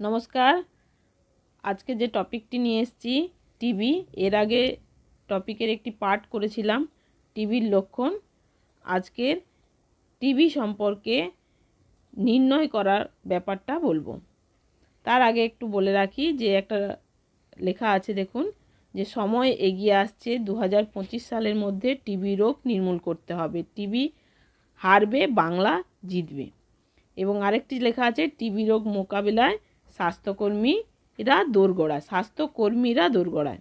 নমস্কার। আজকে যে টপিকটি নিয়ে এসেছি টিবি এর আগে টপিকের একটি পার্ট করেছিলাম টিবির লক্ষণ। আজকের টিবি সম্পর্কে নির্ণয় করার ব্যাপারটা বলব। তার আগে একটু বলে রাখি যে একটা লেখা আছে দেখুন, যে সময় এগিয়ে আসছে দু হাজার পঁচিশ সালের মধ্যে টিবি রোগ নির্মূল করতে হবে। টিবি হারবে, বাংলা জিতবে। এবং আরেকটি লেখা আছে টিবি রোগ মোকাবিলায় স্বাস্থ্যকর্মীরা দোরগোড়ায় স্বাস্থ্যকর্মীরা দোরগোড়ায়।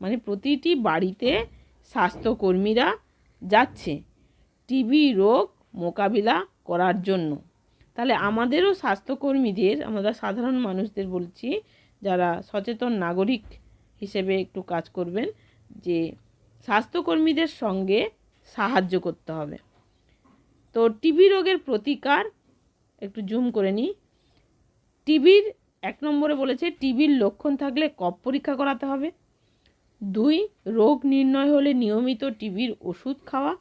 মানে প্রতিটি বাড়িতে স্বাস্থ্যকর্মীরা যাচ্ছে টিবি রোগ মোকাবিলা করার জন্য। তাহলে আমাদেরও স্বাস্থ্যকর্মীদের, আমরা সাধারণ মানুষদের বলছি, যারা সচেতন নাগরিক হিসেবে একটু কাজ করবেন, যে স্বাস্থ্যকর্মীদের সঙ্গে সাহায্য করতে হবে। তো টিবি রোগের প্রতিকার একটু জুম করে নিই। টিবির এক নম্বরে বলেছে, টিবির লক্ষণ থাকলে কপ পরীক্ষা করাতে হবে। দুই, রোগ নির্ণয় হলে নিয়মিত টিবির ওষুধ খাওয়া।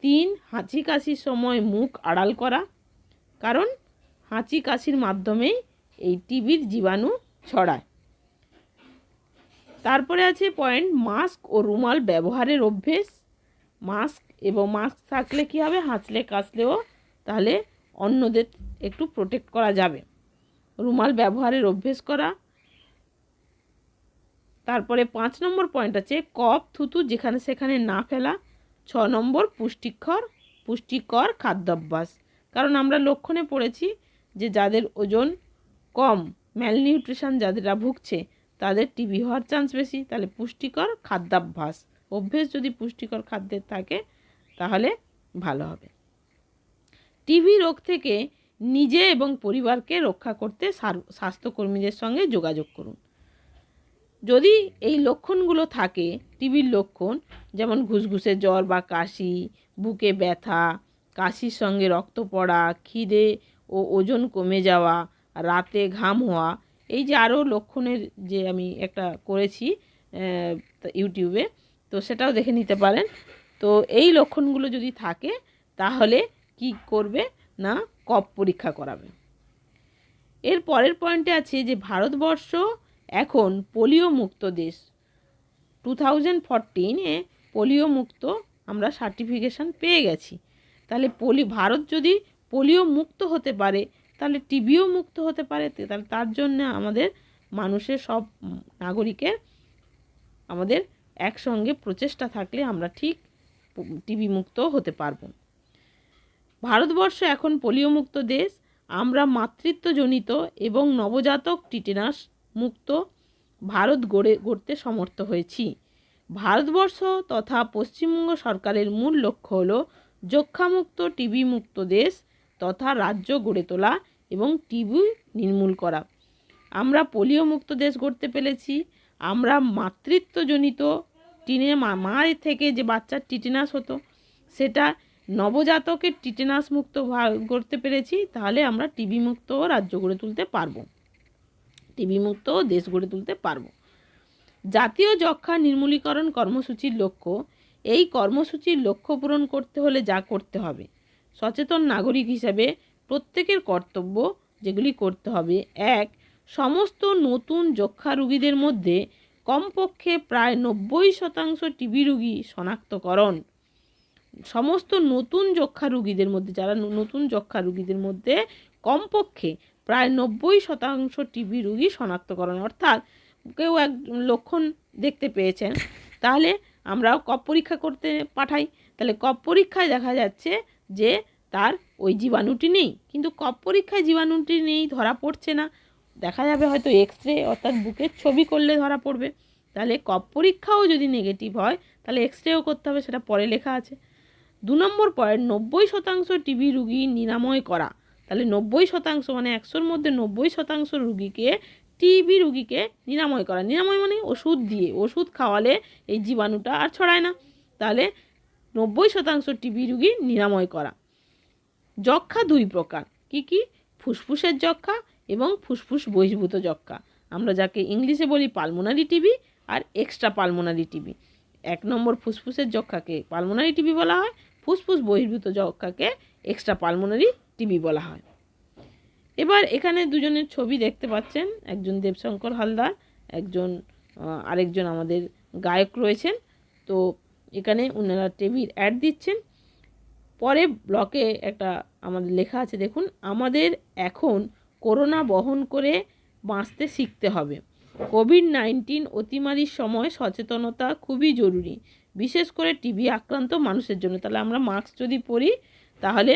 তিন হাঁচি কাশির সময় মুখ আড়াল করা। কারণ হাঁচি কাশির মাধ্যমেই এই টিবির জীবাণু ছড়ায়। তারপরে আছে পয়েন্ট, মাস্ক ও রুমাল ব্যবহারের অভ্যেস। মাস্ক এবং মাস্ক থাকলে কী হবে? হাঁচলে কাশলেও তাহলে অন্যদের একটু প্রোটেক্ট করা যাবে। রুমাল ব্যবহারের অভ্যেস করা। তারপরে পাঁচ নম্বর পয়েন্ট আছে কপ থুতু যেখানে সেখানে না ফেলা। ছ নম্বর, পুষ্টিকর পুষ্টিকর খাদ্যাভ্যাস। কারণ আমরা লক্ষণে পড়েছি যে যাদের ওজন কম ম্যালনিউট্রিশন যাদেরা ভুগছে, তাদের টিবি হওয়ার চান্স বেশি। তাহলে পুষ্টিকর খাদ্যাভ্যাস। অভ্যেস যদি পুষ্টিকর খাদ্যের থাকে, তাহলে ভালো হবে। টিবি রোগ থেকে নিজে এবং পরিবারকে রক্ষা করতে স্বাস্থ্যকর্মীদের সঙ্গে যোগাযোগ করুন। যদি এই লক্ষণগুলো থাকে, টিবির লক্ষণ, যেমন ঘুসঘুসে জ্বর বা কাশি, বুকে ব্যথা, কাশির সঙ্গে রক্ত পড়া, খিদে ও ওজন কমে যাওয়া, রাতে ঘাম হওয়া, এই যে আরও লক্ষণের যে আমি একটা করেছি ইউটিউবে, তো সেটাও দেখে নিতে পারেন। তো এই লক্ষণগুলো যদি থাকে, তাহলে কি করবে? না, কপ পরীক্ষা করাবে। এর পরের পয়েন্টে আছে যে, ভারতবর্ষ এখন পোলিও মুক্ত দেশ। টু থাউজেন্ড ফরটিনে পোলিও মুক্ত আমরা সার্টিফিকেশান পেয়ে গেছি। তাহলে পলি, ভারত যদি পোলিও মুক্ত হতে পারে, তাহলে টিবিও মুক্ত হতে পারে তাহলে তার জন্য আমাদের মানুষের সব নাগরিকের আমাদের একসঙ্গে প্রচেষ্টা থাকলে আমরা ঠিক টিবি মুক্ত হতে পারব। ভারতবর্ষ এখন পোলিও মুক্ত দেশ, আমরা মাতৃত্বজনিত এবং নবজাতক টিটেনাস মুক্ত ভারত গড়ে, গড়তে সমর্থ হয়েছি। ভারতবর্ষ তথা পশ্চিমবঙ্গ সরকারের মূল লক্ষ্য হল যক্ষামুক্ত টিবি মুক্ত দেশ তথা রাজ্য গড়ে তোলা এবং টিবি নির্মূল করা। আমরা পোলিও মুক্ত দেশ গড়তে পেরেছি, আমরা মাতৃত্বজনিত টিনে মায়ের থেকে যে বাচ্চার টিটেনাস হতো, সেটা নবজাতকের টিটেনাস মুক্ত করতে পেরেছি, তাহলে আমরা টিবি মুক্ত রাজ্য গড়ে তুলতে পারব। টিবি মুক্ত দেশ গড়ে তুলতে পারব। জাতীয় যক্ষা নির্মূলীকরণ কর্মসূচির লক্ষ্য, এই কর্মসূচির লক্ষ্য পূরণ করতে হলে যা করতে হবে। সচেতন নাগরিক হিসাবে প্রত্যেকের কর্তব্য যেগুলি করতে হবে। এক, সমস্ত নতুন যক্ষা রুগীদের মধ্যে কমপক্ষে প্রায় নব্বই শতাংশ টিবি রুগী শনাক্তকরণ। সমস্ত নতুন যক্ষা রুগীদের মধ্যে, যারা নতুন যক্ষা রুগীদের মধ্যে কমপক্ষে প্রায় নব্বই শতাংশ টিবি রুগী শনাক্তকরণ, অর্থাৎ কেউ এক লক্ষণ দেখতে পেয়েছেন, তাহলে আমরাও কপ পরীক্ষা করতে পাঠাই। তাহলে কপ পরীক্ষায় দেখা যাচ্ছে যে তার ওই জীবাণুটি নেই, কিন্তু কপ পরীক্ষায় জীবাণুটি নেই ধরা পড়ছে না। দেখা যাবে হয়তো এক্স রে অর্থাৎ বুকের ছবি করলে ধরা পড়বে। তাহলে কপ পরীক্ষাও যদি নেগেটিভ হয়, তাহলে এক্স রেও করতে হবে, সেটা পরে লেখা আছে। দু নম্বর পয়েন্ট, নব্বই শতাংশ টিবি রুগী নিরাময় করা। তাহলে নব্বই শতাংশ মানে একশোর মধ্যে নব্বই শতাংশ রুগীকে টিবি রুগীকে নিরাময় করা। নিরাময় মানে ওষুধ দিয়ে, ওষুধ খাওয়ালে এই জীবাণুটা আর ছড়ায় না। তাহলে নব্বই শতাংশ টিবি রুগী নিরাময় করা। যক্ষা দুই প্রকার, কি কি? ফুসফুসের যক্ষা এবং ফুসফুস বহির্ভূত যক্ষা। আমরা যাকে ইংলিশে বলি পালমোনারি টিবি আর এক্সট্রা পালমোনারি টিবি। এক নম্বর ফুসফুসের যক্ষাকে পালমোনারি টিবি বলা হয়, ফুসফুস বহির্ভূত যক্ষাকে এক্সট্রা পালমোনারি টিবি বলা হয়। এবার এখানে দুজনের ছবি দেখতে পাচ্ছেন, একজন দেবশঙ্কর হালদার, একজন আরেকজন আমাদের গায়ক রয়েছেন। তো এখানে ওনারা টিভির অ্যাড দিচ্ছেন। পরে ব্লকে একটা আমাদের লেখা আছে, দেখুন, আমাদের এখন করোনা বহন করে বাঁচতে শিখতে হবে। কোভিড নাইন্টিন অতিমারির সময় সচেতনতা খুবই জরুরি। বিশেষ করে টিবি আক্রান্ত মানুষের জন্য। তাহলে আমরা মাস্ক যদি পরি, তাহলে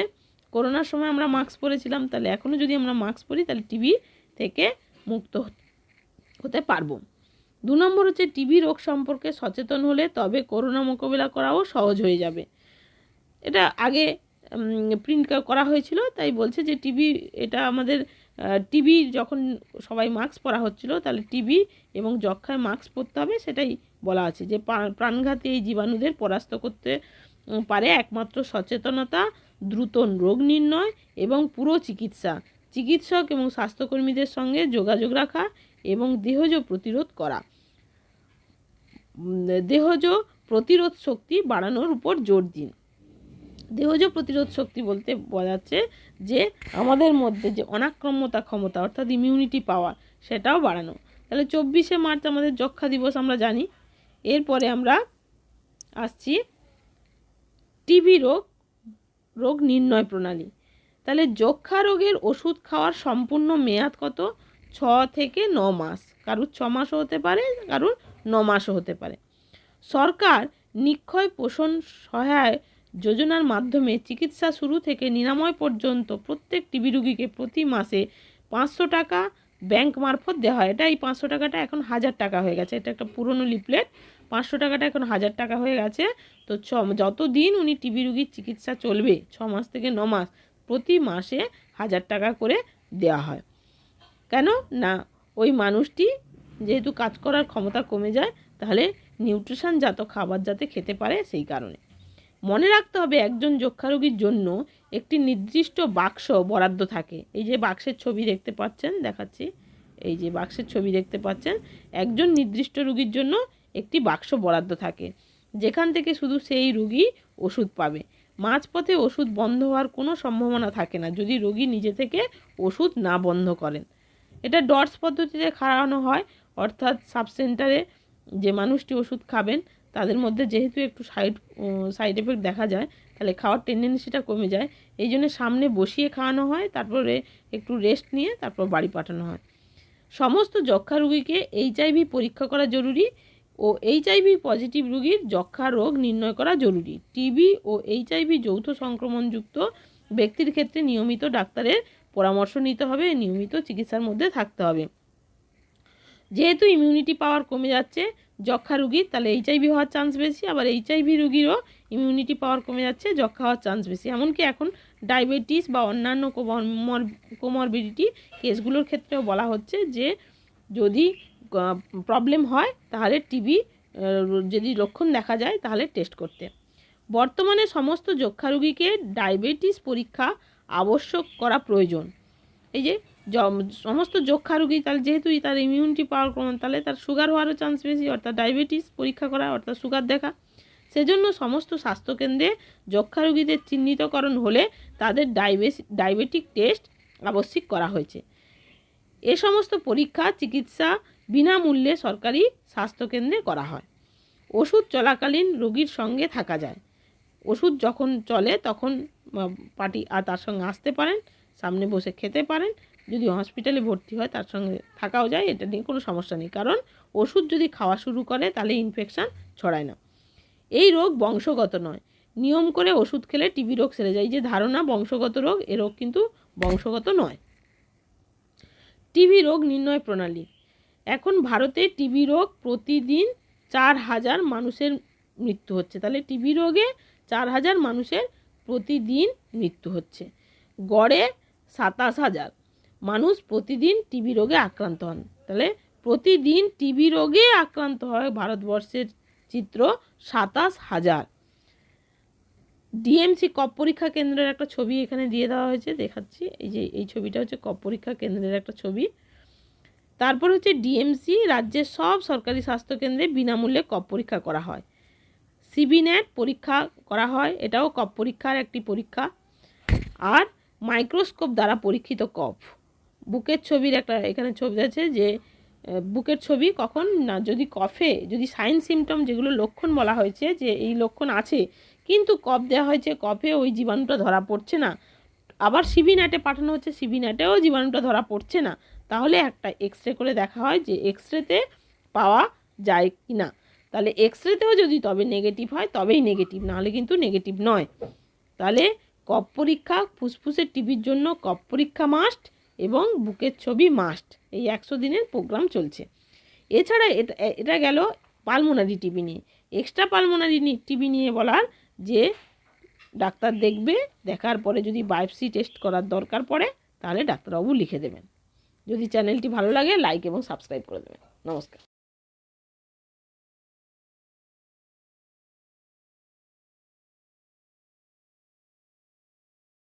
করোনার সময় আমরা মাস্ক পরেছিলাম, তাহলে এখনও যদি আমরা মাস্ক পরি, তাহলে টিবি থেকে মুক্ত হতে পারব। দু নম্বর হচ্ছে টিবি রোগ সম্পর্কে সচেতন হলে তবে করোনা মোকাবিলা করাও সহজ হয়ে যাবে। এটা আগে প্রিন্ট করা হয়েছিল, তাই বলছে যে টিবি, এটা আমাদের টিবি যখন সবাই মাস্ক পরা হচ্ছিল, তাহলে টিবি এবং যক্ষায় মাস্ক পরতে হবে, সেটাই বলা আছে। যে প্রাণঘাতী এই জীবাণুদের পরাস্ত করতে পারে একমাত্র সচেতনতা, দ্রুত রোগ নির্ণয় এবং পুরো চিকিৎসা। চিকিৎসক এবং স্বাস্থ্যকর্মীদের সঙ্গে যোগাযোগ রাখা এবং দেহজ প্রতিরোধ করা। দেহজ প্রতিরোধ শক্তি বাড়ানোর উপর জোর দিন। দেহজ প্রতিরোধ শক্তি বলতে বোঝাচ্ছে যে আমাদের মধ্যে যে অনাক্রম্যতা ক্ষমতা, অর্থাৎ ইমিউনিটি পাওয়ার সেটাও বাড়ানো। তাহলে চব্বিশে মার্চ আমাদের যক্ষা দিবস আমরা জানি। এরপরে আমরা আসছি টিবি রোগ রোগ নির্ণয় প্রণালী। তাহলে যক্ষা রোগের ওষুধ খাওয়ার সম্পূর্ণ মেয়াদ কত? ছ থেকে ন মাস। কারুর ছ মাসও হতে পারে, কারুর ন মাসও হতে পারে। সরকার নিক্ষয় পোষণ সহায় যোজনার মাধ্যমে চিকিৎসা শুরু থেকে নিরাময় পর্যন্ত প্রত্যেক টিবি রুগীকে প্রতি মাসে পাঁচশো টাকা ব্যাংক মারফত দেওয়া হয়। এটা এই পাঁচশো টাকাটা এখন হাজার টাকা হয়ে গেছে। এটা একটা পুরনো লিফলেট। পাঁচশো টাকাটা এখন হাজার টাকা হয়ে গেছে। তো ছ যত দিন উনি টিবি রুগীর চিকিৎসা চলবে, ছ মাস থেকে ন মাস প্রতি মাসে হাজার টাকা করে দেওয়া হয়। কেন? না, ওই মানুষটি যেহেতু কাজ করার ক্ষমতা কমে যায়, তাহলে নিউট্রিশনজাত খাবার যাতে খেতে পারে সেই কারণে। মনে রাখতে হবে একজন যক্ষা রোগীর জন্য একটি নির্দিষ্ট বাক্স বরাদ্দ থাকে। এই যে বাক্সের ছবি দেখতে পাচ্ছেন, দেখাচ্ছি। এই যে বাক্সের ছবি দেখতে পাচ্ছেন, একজন নির্দিষ্ট রুগীর জন্য একটি বাক্স বরাদ্দ থাকে। যেখান থেকে শুধু সেই রুগী ওষুধ পাবে। মাঝপথে ওষুধ বন্ধ হওয়ার কোনো সম্ভাবনা থাকে না, যদি রোগী নিজে থেকে ওষুধ না বন্ধ করেন। এটা ডটস পদ্ধতিতে খাওয়ানো হয়, অর্থাৎ সাব সেন্টারে যে মানুষটি ওষুধ খাবেন তাদের মধ্যে যেহেতু একটু সাইড সাইড এফেক্ট দেখা যায়, তাহলে খাওয়ার টেন্ডেন্সিটা কমে যায়। এই জন্য সামনে বসিয়ে খাওয়ানো হয়, তারপরে একটু রেস্ট নিয়ে তারপর বাড়ি পাঠানো হয়। সমস্ত যক্ষা রোগীকে এইচআইভি পরীক্ষা করা জরুরি ও এইচআইভি পজিটিভ রুগীর যক্ষা রোগ নির্ণয় করা জরুরি। টিবি ও এইচআইভি যৌথ সংক্রমণযুক্ত ব্যক্তির ক্ষেত্রে নিয়মিত ডাক্তারের পরামর্শ নিতে হবে, নিয়মিত চিকিৎসার মধ্যে থাকতে হবে। যেহেতু ইমিউনিটি পাওয়ার কমে যাচ্ছে যক্ষা রুগীর তাহলে এইচআইভি হওয়ার চান্স বেশি, আবার এইচআইভি রুগীরও ইমিউনিটি পাওয়ার কমে যাচ্ছে যক্ষা হওয়ার চান্স বেশি। এমনকি এখন ডায়াবেটিস বা অন্যান্য কোমরবিডিটি কেসগুলোর ক্ষেত্রেও বলা হচ্ছে যে, যদি প্রবলেম হয়, তাহলে টিবি যদি লক্ষণ দেখা যায়, তাহলে টেস্ট করতে। বর্তমানে সমস্ত যক্ষা রোগীকে ডায়াবেটিস পরীক্ষা আবশ্যক করা প্রয়োজন। এই য- সমস্ত যক্ষা রোগী, তাহলে যেহেতু তার ইমিউনিটি পাওয়ার কম তাহলে তার সুগার হওয়ারও চান্স বেশি, অর্থাৎ ডায়াবেটিস পরীক্ষা করা, অর্থাৎ সুগার দেখা। সেজন্য সমস্ত স্বাস্থ্যকেন্দ্রে যক্ষা রোগীদের চিহ্নিতকরণ হলে তাদের ডায়াবেটিক টেস্ট আবশ্যিক করা হয়েছে। এ সমস্ত পরীক্ষা, চিকিৎসা বিনামূল্যে সরকারি স্বাস্থ্যকেন্দ্রে করা হয়। ওষুধ চলাকালীন রোগীর সঙ্গে থাকা যায়। ওষুধ যখন চলে, তখন পার্টি আর তার সঙ্গে আসতে পারেন, সামনে বসে খেতে পারেন যদি হসপিটালে ভর্তি হয়, তার সঙ্গে থাকাও যায়, এটা নিয়ে কোনো সমস্যা নেই। কারণ ওষুধ যদি খাওয়া শুরু করে, তাহলে ইনফেকশান ছড়ায় না। এই রোগ বংশগত নয়। নিয়ম করে ওষুধ খেলে টিবি রোগ সেরে যায়। যে ধারণা, বংশগত রোগ, এ রোগ কিন্তু বংশগত নয়। টিবি রোগ নির্ণয় প্রণালী। এখন ভারতে টিবি রোগ প্রতিদিন চার হাজার মানুষের মৃত্যু হচ্ছে। তাহলে টিবি রোগে চার হাজার মানুষের প্রতিদিন মৃত্যু হচ্ছে। গড়ে সাতাশ হাজার। মানুষ প্রতিদিন টিবি রোগে আক্রান্ত হন। তাহলে প্রতিদিন টিবি রোগে আক্রান্ত হয় ভারতবর্ষের চিত্র সাতাশ হাজার। ডিএমসি কপ পরীক্ষা কেন্দ্রের একটা ছবি এখানে দিয়ে দেওয়া হয়েছে, দেখাচ্ছি। এই যে, এই ছবিটা হচ্ছে কপ পরীক্ষা কেন্দ্রের একটা ছবি। তারপর হচ্ছে ডিএমসি রাজ্যের সব সরকারি স্বাস্থ্যকেন্দ্রে বিনামূল্যে কপ পরীক্ষা করা হয়। সিবিনেট পরীক্ষা করা হয়, এটাও কপ পরীক্ষার একটি পরীক্ষা। আর মাইক্রোস্কোপ দ্বারা পরীক্ষিত কফ বুকের ছবির একটা এখানে ছবি আছে যে বুকের ছবি কখন না, যদি কফে যদি সাইন সিমটম যেগুলো লক্ষণ বলা হয়েছে যে এই লক্ষণ আছে, কিন্তু কফ দেওয়া হয়েছে, কফে ওই জীবাণুটা ধরা পড়ছে না। আবার সিবি ন্যাটে পাঠানো হচ্ছে সিবি ন্যাটেও জীবাণুটা ধরা পড়ছে না। তাহলে একটা এক্স রে করে দেখা হয় যে এক্স রেতে পাওয়া যায় কি না। তাহলে এক্স রেতেও যদি তবে নেগেটিভ হয়, তবেই নেগেটিভ নাহলে কিন্তু নেগেটিভ নয়। তাহলে কপ পরীক্ষা, ফুসফুসের টিভির জন্য কপ পরীক্ষা মাস্ট এবং বুকের ছবি মাস্ট এই একশো দিনের প্রোগ্রাম চলছে। এছাড়া এটা এটা গেল পালমোনারি টিভি নিয়ে। এক্সট্রা পালমোনারি টিভি নিয়ে বলার যে ডাক্তার দেখবে, দেখার পরে যদি বায়োপসি টেস্ট করার দরকার পড়ে, তাহলে ডাক্তারবাবু লিখে দেবেন। যদি চ্যানেলটি ভালো লাগে লাইক এবং সাবস্ক্রাইব করে দেবেন। নমস্কার।